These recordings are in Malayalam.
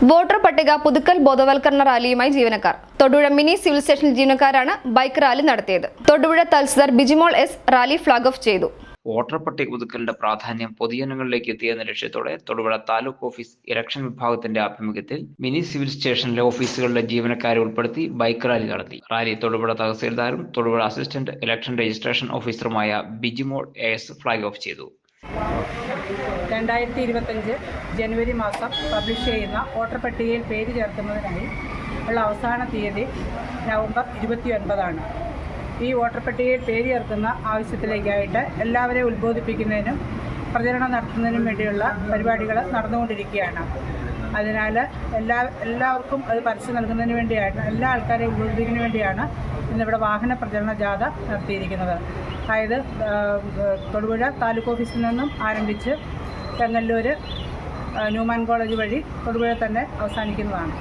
വോട്ടർ പട്ടിക പുതുക്കൽ ബോധവൽക്കരണ റാലിയുമായി ജീവനക്കാർ. തൊടുപുഴ മിനി സിവിൽ സ്റ്റേഷൻ ജീവനക്കാരാണ് ബൈക്ക് റാലി നടത്തിയത്. Thodupuzha tahsildar Bijimol S rally flag off ചെയ്തു. വോട്ടർ പട്ടിക പുതുക്കലിന്റെ പ്രാധാന്യം പൊതുജനങ്ങളിലേക്ക് എത്തിയെന്ന ലക്ഷ്യത്തോടെ തൊടുപുഴ താലൂക്ക് ഓഫീസ് ഇലക്ഷൻ വിഭാഗത്തിന്റെ ആഭിമുഖ്യത്തിൽ മിനി സിവിൽ സ്റ്റേഷനിലെ ഓഫീസുകളിലെ ജീവനക്കാരെ ഉൾപ്പെടുത്തി ബൈക്ക് റാലി നടത്തി. റാലി തൊടുപുഴ തഹസീൽദാരും തൊടുപുഴ അസിസ്റ്റന്റ് ഇലക്ഷൻ രജിസ്ട്രേഷൻ ഓഫീസറുമായ ബിജിമോൾ എസ് ഫ്ളാഗ് ഓഫ് ചെയ്തു. രണ്ടായിരത്തി ഇരുപത്തഞ്ച് ജനുവരി മാസം പബ്ലിഷ് ചെയ്യുന്ന വോട്ടർ പട്ടികയിൽ പേര് ചേർക്കുന്നതിനായി ഉള്ള അവസാന തീയതി നവംബർ ഇരുപത്തി ഒൻപതാണ് ഈ വോട്ടർ പട്ടികയിൽ പേര് ചേർക്കുന്ന ആവശ്യത്തിലേക്കായിട്ട് എല്ലാവരെയും ഉത്ബോധിപ്പിക്കുന്നതിനും പ്രചരണം നടത്തുന്നതിനും വേണ്ടിയുള്ള പരിപാടികൾ നടന്നുകൊണ്ടിരിക്കുകയാണ്. അതിനാൽ എല്ലാ എല്ലാവർക്കും അത് പരസ്യം നൽകുന്നതിന് വേണ്ടിയാണ് എല്ലാ ആൾക്കാരെയും ഉത്ബോധിപ്പിക്കുന്നതിന് വേണ്ടിയാണ് ഇന്നിവിടെ വാഹന പ്രചരണ ജാഥ നടത്തിയിരിക്കുന്നത്. അതായത് തൊടുപുഴ താലൂക്ക് ഓഫീസിൽ നിന്നും ആരംഭിച്ച് ചെങ്ങല്ലൂർ ന്യൂമാൻ കോളേജ് വഴി തൊടുപുഴ തന്നെ അവസാനിക്കുന്നതാണ്.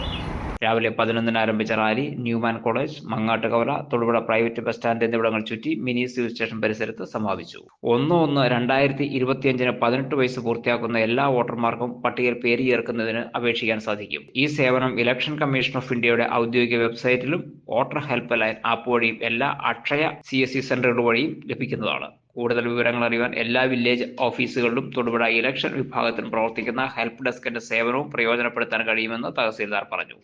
രാവിലെ പതിനൊന്നിന് ആരംഭിച്ച rally Newman college Mangattukavala Thodupuzha private bus stand എന്നിവിടങ്ങൾ ചുറ്റി മിനി സിവിൽ സ്റ്റേഷൻ പരിസരത്ത് സമാപിച്ചു. ഒന്ന് ഒന്ന് രണ്ടായിരത്തി ഇരുപത്തിയഞ്ചിന് പതിനെട്ട് വയസ്സ് പൂർത്തിയാക്കുന്ന എല്ലാ വോട്ടർമാർക്കും പട്ടികയിൽ പേര് ചേർക്കുന്നതിന് അപേക്ഷിക്കാൻ സാധിക്കും. ഈ സേവനം ഇലക്ഷൻ കമ്മീഷൻ ഓഫ് ഇന്ത്യയുടെ ഔദ്യോഗിക വെബ്സൈറ്റിലും വോട്ടർ ഹെൽപ്പ് ലൈൻ ആപ്പ് വഴിയും എല്ലാ അക്ഷയ സി എസ് സി സെന്ററുകൾ വഴിയും ലഭിക്കുന്നതാണ്. കൂടുതൽ വിവരങ്ങൾ അറിയാൻ എല്ലാ വില്ലേജ് ഓഫീസുകളിലും തൊടുപുഴ ഇലക്ഷൻ വിഭാഗത്തിൽ പ്രവർത്തിക്കുന്ന ഹെൽപ്പ് ഡെസ്കിന്റെ സേവനവും പ്രയോജനപ്പെടുത്താൻ കഴിയുമെന്ന് തഹസീൽദാർ പറഞ്ഞു.